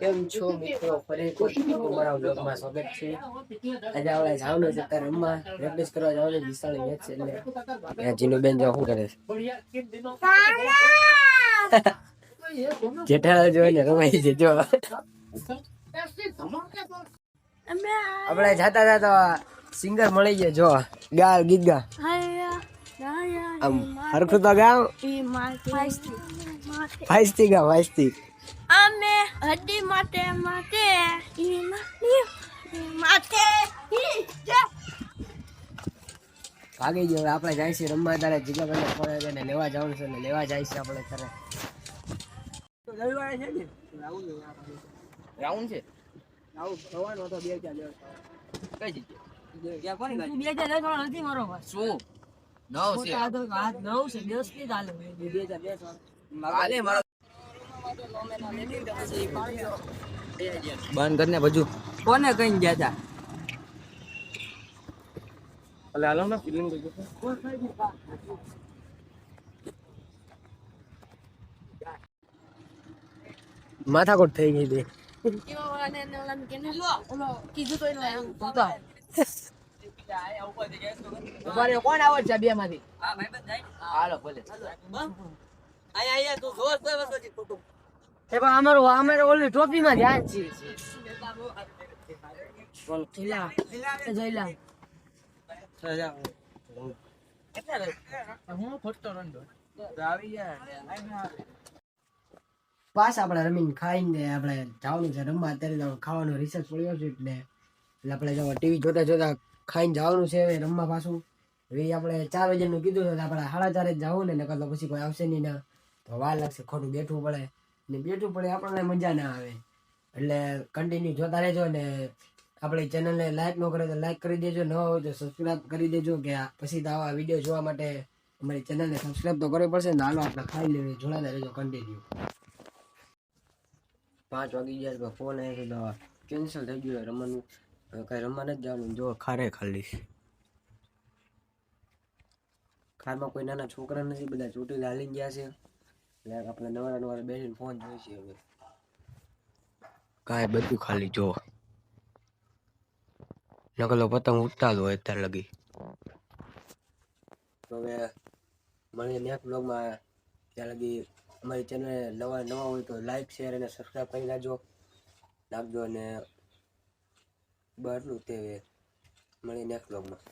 કેમ છો મિત્રો ફરી કોઈ તમારા બ્લોગમાં સ્વાગત છે. આજે આપણે જવાનું છે અત્યારે રમવા. પ્રેક્ટિસ કરવા જવાનું વિશાળ મેચ છે એટલે. ત્યાં જીનુબેન જો શું કરે છે? જેઠાલાલ જોઈને રમાઈ જજો જો. આપણે જાતા જાતા સિંગર મળી ગયા જો. ગાલ ગીત ગા આમ હરખું તો ગામ ફાઈસ્તી ગા ફાઈસ્તી હડી માટે માટે ઈ માટે. ભાગી ગયો. આપણે જાય છે રમવા. તારે જીગાભાઈને ફોન આવ્યો ને લેવા જવાનું છે ને લેવા જાય છે આપણે તારે રાઉન્ડ છે રાઉન્ડ થવાનો હતો બે ચાર દિવસ કઈ જગ્યાએ? ક્યાં કોની મારો શું? નવ છે. બે ચાર દિવસ હાલે મારો બંધ કરીને બધું કોને કઈ ગયા હતા એટલે હાલો ને. ફિલિંગ માથાકોટ થઈ ગઈ હતી. અને છે બે માંથી ને ઓલો કીધું તો એટલે એ પણ અમારું અમારે ઓલી ટોપી માં ધ્યાન પાસ આપણે રમીને ખાઈને આપણે જવાનું છે રમવા. અત્યારે તો ખાવાનો રિસર્ચ પડ્યો છે એટલે એટલે આપણે જવા ટીવી જોતા જોતા ખાઈને જવાનું છે હવે રમવા પાછું. હવે આપણે ચાર વાગ્યાનું કીધું છે આપણે સાડા ચારે જ જવું ને નકર તો પછી કોઈ આવશે નહીં ના. તો વાર લાગશે ખોટું બેઠવું પડે. ને બેઠું પડે, આપણને મજા ના આવે. એટલે કન્ટિન્યુ જોતા રહેજો ને આપણી ચેનલને લાઈક ન કરે તો લાઈક કરી દેજો, ન હોય તો સબસ્ક્રાઈબ કરી દેજો કે પછી તો આવા વીડિયો જોવા માટે અમારી ચેનલને સબસ્ક્રાઈબ તો કરવી પડશે ને હાલો આપણે ખાઈ લેવી જોડાતા રહેજો કન્ટિન્યુ પાંચ વાગી ગયા ફોન આવ્યો તો કેન્સલ થઈ ગયું રમવાનું. કઈ રમવા જ જવાનું. જો, ખારે ખાલી ખારમાં કોઈ નાના છોકરા નથી, બધા ચોટી હાલી ગયા છે. એટલે આપણે નવરા નવરા બેસીને ફોન જોઈશે હવે. કાંઈ બધું ખાલી જો. નકલો પતંગ ઉડતા હોય અત્યારે લગી. તો હવે મળીએ નેક્સ્ટ બ્લોગમાં ત્યાં લગી અમારી ચેનલ નવા નવા હોય તો લાઈક શેર અને સબસ્ક્રાઈબ કરી નાખજો. નાખજો અને બહારનું તે મળીએ નેક્સ્ટ બ્લોગમાં